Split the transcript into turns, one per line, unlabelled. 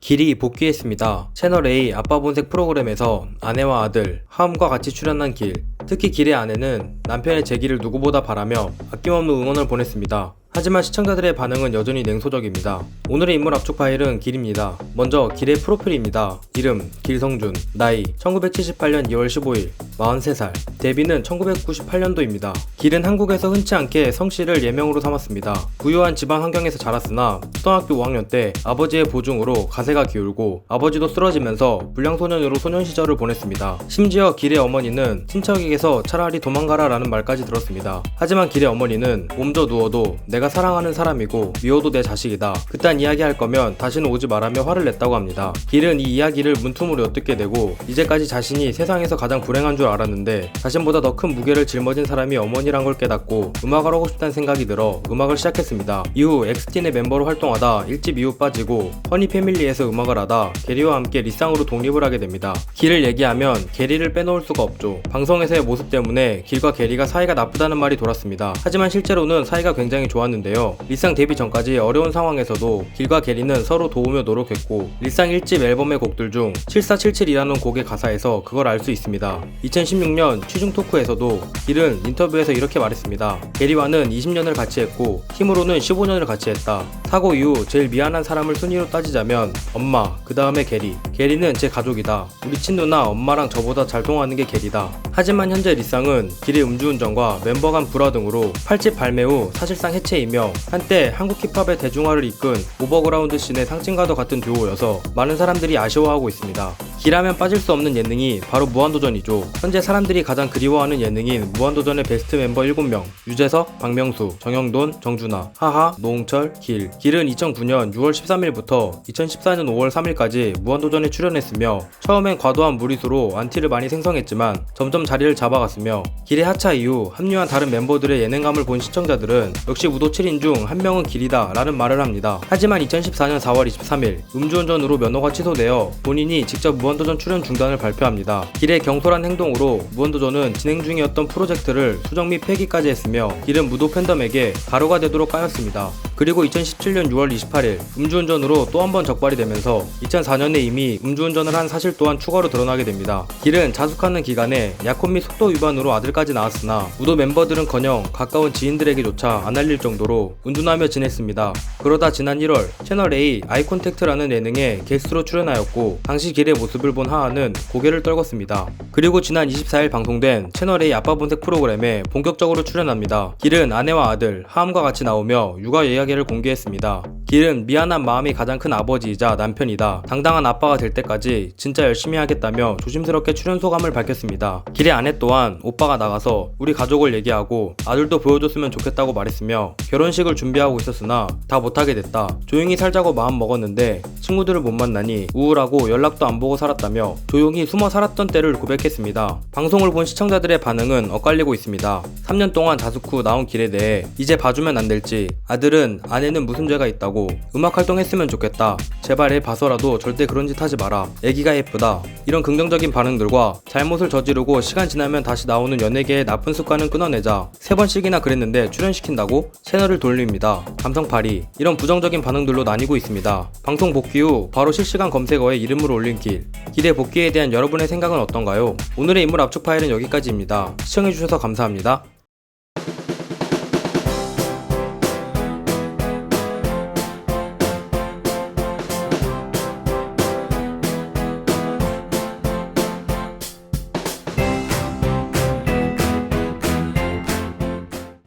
길이 복귀했습니다. 채널A 아빠 본색 프로그램에서 아내와 아들, 하음과 같이 출연한 길. 특히 길의 아내는 남편의 재기를 누구보다 바라며 아낌없는 응원을 보냈습니다. 하지만 시청자들의 반응은 여전히 냉소적입니다. 오늘의 인물 압축 파일은 길입니다. 먼저 길의 프로필입니다. 이름 길성준, 나이 1978년 2월 15일, 43살. 데뷔는 1998년도입니다. 길은 한국에서 흔치 않게 성씨를 예명으로 삼았습니다. 부유한 집안 환경에서 자랐으나 초등학교 5학년 때 아버지의 보증으로 가세가 기울고 아버지도 쓰러지면서 불량소년으로 소년 시절을 보냈습니다. 심지어 길의 어머니는 친척에게서 차라리 도망가라 라는 말까지 들었습니다. 하지만 길의 어머니는 몸져 누워도 내가 사랑하는 사람이고 미워도 내 자식이다. 그딴 이야기 할 거면 다시는 오지 말라며 화를 냈다고 합니다. 길은 이 이야기를 문투물에 엿듣게 되고 이제까지 자신이 세상에서 가장 불행한 줄 알았는데 자신보다 더 큰 무게를 짊어진 사람이 어머니란 걸 깨닫고 음악을 하고 싶다는 생각이 들어 음악을 시작했습니다. 이후 엑스틴의 멤버로 활동하다 1집 이후 빠지고 허니 패밀리에서 음악을 하다 게리와 함께 리쌍으로 독립을 하게 됩니다. 길을 얘기하면 게리를 빼놓을 수가 없죠. 방송에서의 모습 때문에 길과 게리가 사이가 나쁘다는 말이 돌았습니다. 하지만 실제로는 사이가 굉장히 좋았는데요. 리쌍 데뷔 전까지 어려운 상황에서도 길과 게리는 서로 도우며 노력했고 리쌍 1집 앨범의 곡들 중 7477이라는 곡의 가사에서 그걸 알 수 있습니다. 2016년 취중 토크에서도 길은 인터뷰에서 이렇게 말했습니다. 게리와는 20년을 같이 했고 팀으로는 15년을 같이 했다. 사고 이후 제일 미안한 사람을 순위로 따지자면 엄마, 그 다음에 게리. 게리는 제 가족이다. 우리 친누나 엄마랑 저보다 잘 통하는 게 게리다. 하지만 현재 리쌍은 길의 음주운전과 멤버 간 불화 등으로 8집 발매 후 사실상 해체이며 한때 한국 힙합의 대중화를 이끈 오버그라운드 씬의 상징과도 같은 듀오여서 많은 사람들이 아쉬워하고 있습니다. 길하면 빠질 수 없는 예능이 바로 무한도전이죠. 현재 사람들이 가장 그리워하는 예능인 무한도전의 베스트 멤버 7명 유재석, 박명수, 정영돈, 정준하, 하하, 노홍철, 길. 길은 2009년 6월 13일부터 2014년 5월 3일까지 무한도전에 출연했으며 처음엔 과도한 무리수로 안티를 많이 생성했지만 점점 자리를 잡아갔으며 길의 하차 이후 합류한 다른 멤버들의 예능감을 본 시청자들은 역시 우도 7인 중 한 명은 길이다 라는 말을 합니다. 하지만 2014년 4월 23일 음주운전으로 면허가 취소되어 본인이 직접 무한 도전 출연 중단을 발표합니다. 길의 경솔한 행동으로 무한도전은 진행 중이었던 프로젝트를 수정 및 폐기까지 했으며 길은 무도 팬덤에게 가루가 되도록 까였습니다. 그리고 2017년 6월 28일 음주운전으로 또 한 번 적발이 되면서 2004년에 이미 음주운전을 한 사실 또한 추가로 드러나게 됩니다. 길은 자숙하는 기간에 약혼 및 속도 위반으로 아들까지 낳았으나 우도 멤버들은커녕 가까운 지인들에게조차 안 알릴 정도로 운둔하며 지냈습니다. 그러다 지난 1월 채널A 아이콘택트라는 예능에 게스트로 출연하였고 당시 길의 모습을 본 하하는 고개를 떨궜습니다. 그리고 지난 24일 방송된 채널A 아빠 본색 프로그램에 본격적으로 출연합니다. 길은 아내와 아들 하함과 같이 나오며 육아 이 야기를 공개했습니다. 길은 미안한 마음이 가장 큰 아버지이자 남편이다. 당당한 아빠가 될 때까지 진짜 열심히 하겠다며 조심스럽게 출연 소감을 밝혔습니다. 길의 아내 또한 오빠가 나가서 우리 가족을 얘기하고 아들도 보여줬으면 좋겠다고 말했으며 결혼식을 준비하고 있었으나 다 못하게 됐다. 조용히 살자고 마음 먹었는데 친구들을 못 만나니 우울하고 연락도 안 보고 살았다며 조용히 숨어 살았던 때를 고백했습니다. 방송을 본 시청자들의 반응은 엇갈리고 있습니다. 3년 동안 자숙 후 나온 길에 대해 이제 봐주면 안 될지 아들은 아내는 무슨 죄가 있다고 음악 활동했으면 좋겠다. 제발 애 봐서라도 절대 그런 짓 하지 마라. 애기가 예쁘다. 이런 긍정적인 반응들과 잘못을 저지르고 시간 지나면 다시 나오는 연예계의 나쁜 습관은 끊어내자 세 번씩이나 그랬는데 출연시킨다고 채널을 돌립니다. 감성파리 이런 부정적인 반응들로 나뉘고 있습니다. 방송 복귀 후 바로 실시간 검색어에 이름을 올린 길 길의 복귀에 대한 여러분의 생각은 어떤가요? 오늘의 인물 압축 파일은 여기까지입니다. 시청해주셔서 감사합니다.